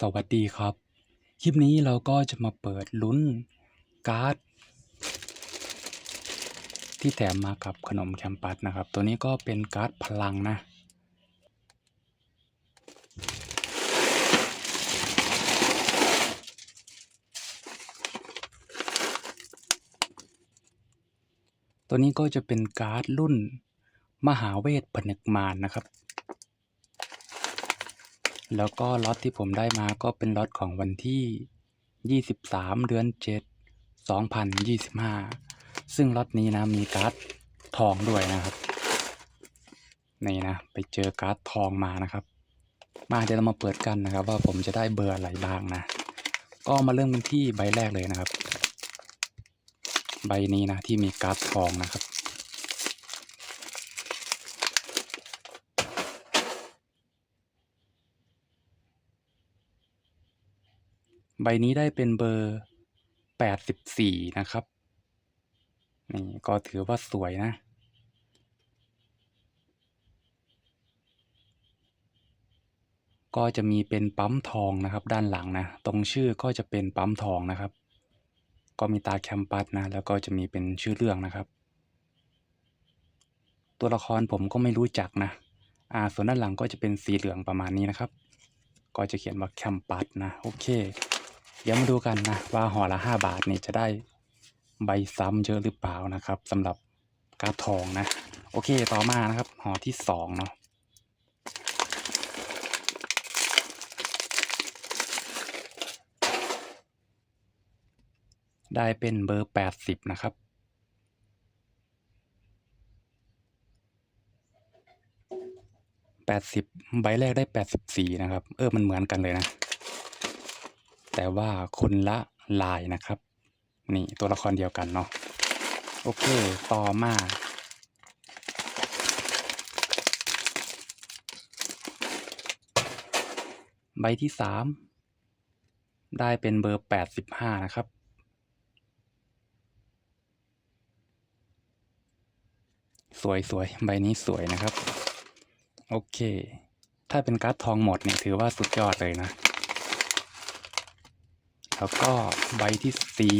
สวัสดีครับ คลิปนี้เราก็จะมาเปิดลุ้นการ์ด ที่แถมมากับขนมแคมปัสนะครับ ตัวนี้ก็เป็นการ์ดพลังนะ ตัวนี้ก็จะเป็นการ์ดรุ่นมหาเวทผนึกมารนะครับ แล้วก็ล็อตที่ผมได้มาก็เป็นล็อตของวันที่ 23 เดือน 7 2025 ซึ่งล็อตนี้นะมีการ์ดทองด้วยนะครับนี่นะไปเจอการ์ดทองมานะครับ มาเดี๋ยวเรามาเปิดกันนะครับ ว่าผมจะได้เบอร์อะไรบ้างนะ ก็มาเริ่มกันที่ใบแรกเลยนะครับ ใบนี้นะที่มีการ์ดทองนะครับ ใบนี้ได้เป็นเบอร์แปดสิบสี่นะครับ นี่ก็ถือว่าสวยนะ ก็จะมีเป็นปั๊มทองนะครับ ด้านหลังนะ ตรงชื่อก็จะเป็นปั๊มทองนะครับ ก็มีตาแคมปัสนะ แล้วก็จะมีเป็นชื่อเรื่องนะครับ ตัวละครผมก็ไม่รู้จักนะ อ่า ส่วนด้านหลังก็จะเป็นสีเหลืองประมาณนี้นะครับ ก็จะเขียนว่าแคมปัสนะ โอเค เดี๋ยวมาดูกันนะว่าห่อละห้าบาทนี่จะได้ใบซ้ำเยอะหรือเปล่านะครับสำหรับการทองนะ โอเคต่อมานะครับห่อที่สองเนาะได้เป็นเบอร์แปดสิบนะครับแปดสิบใบแรกได้แปดสิบสี่นะครับ เออ มันเหมือนกันเลยนะ แต่ว่าคนละลายนะครับ นี่ตัวละครเดียวกันเนาะโอเค ต่อมา ใบที่สามได้เป็นเบอร์แปดสิบห้านะครับสวยสวยใบนี้สวยนะครับ โอเค ถ้าเป็นการ์ดทองหมดเนี่ยถือว่าสุดยอดเลยนะ แล้วก็ใบที่สี่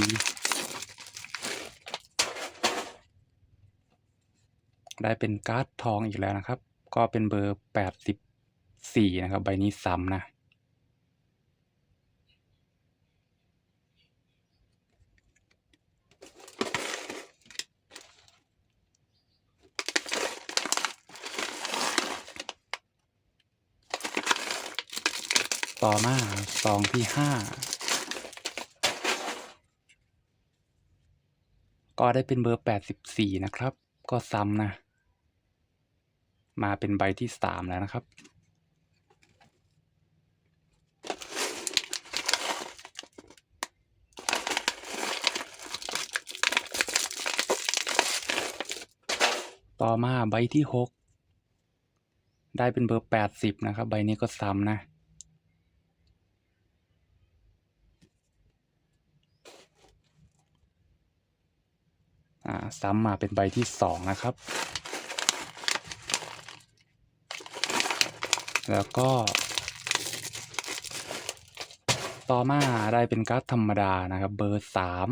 ได้เป็นการ์ดทองอีกแล้วนะครับ ก็เป็นเบอร์แปดสิบสี่นะครับ ใบนี้ซ้ำนะ ต่อมาซองที่ห้า ก็ได้เป็นเบอร์แปดสิบสี่นะครับ ก็ซ้ำนะ มาเป็นใบที่สามแล้วนะครับ ต่อมาใบที่หกได้เป็นเบอร์แปดสิบนะครับ ใบนี้ก็ซ้ำนะ ซ้ำมาเป็นใบที่สองนะครับ แล้วก็ ต่อมาได้เป็นการ์ดธรรมดานะครับ เบอร์สาม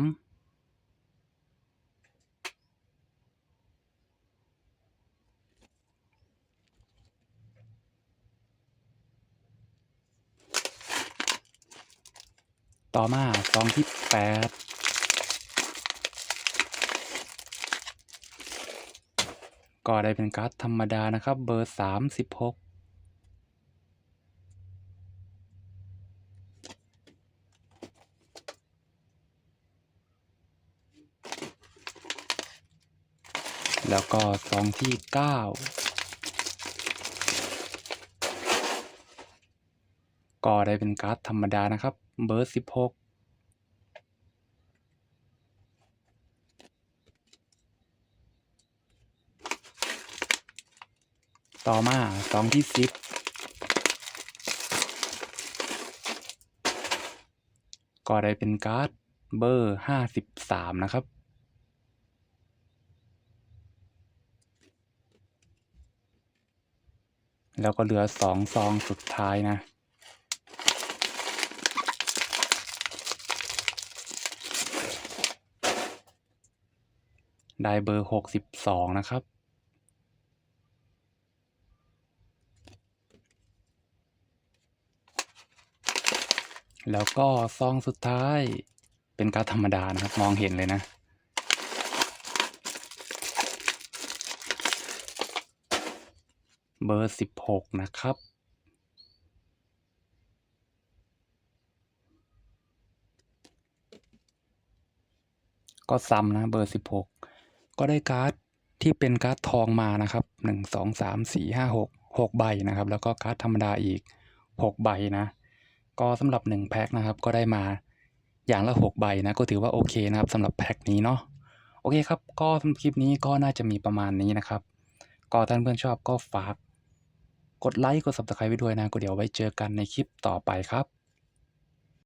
ต่อมาซองที่แปด ก็ได้เป็นการ์ดธรรมดานะครับ เบอร์ 36แล้วก็ซองที่ 9 ก็ได้เป็นการ์ดธรรมดานะครับ เบอร์ 16 ต่อมาสองที่สิบก็ได้เป็นการ์ดเบอร์ห้าสิบสามนะครับ แล้วก็เหลือสองซองสุดท้ายนะได้เบอร์หกสิบสองนะครับ แล้วก็ซองสุดท้ายเป็นการธรรมดานะครับ มองเห็นเลยนะ เบอร์สิบหกนะครับ ก็ซ้ำนะเบอร์สิบหกก็ได้การ์ดที่เป็นการ์ดทองมานะครับหนึ่งสองสามสี่ห้าหกหกใบนะครับ แล้วก็การ์ดธรรมดาอีกหกใบนะ ก็สำหรับหนึ่งแพ็คนะครับก็ได้มาอย่างละหกใบนะก็ถือว่าโอเคนะครับสำหรับแพ็คนี้เนาะโอเคครับก็สำหรับคลิปนี้ก็น่าจะมีประมาณนี้นะครับ ก็ท่านเพื่อนชอบก็ฝากกดไลค์กด subscribe ไว้ด้วยนะก็เดี๋ยวไว้เจอกันในคลิปต่อไปครับ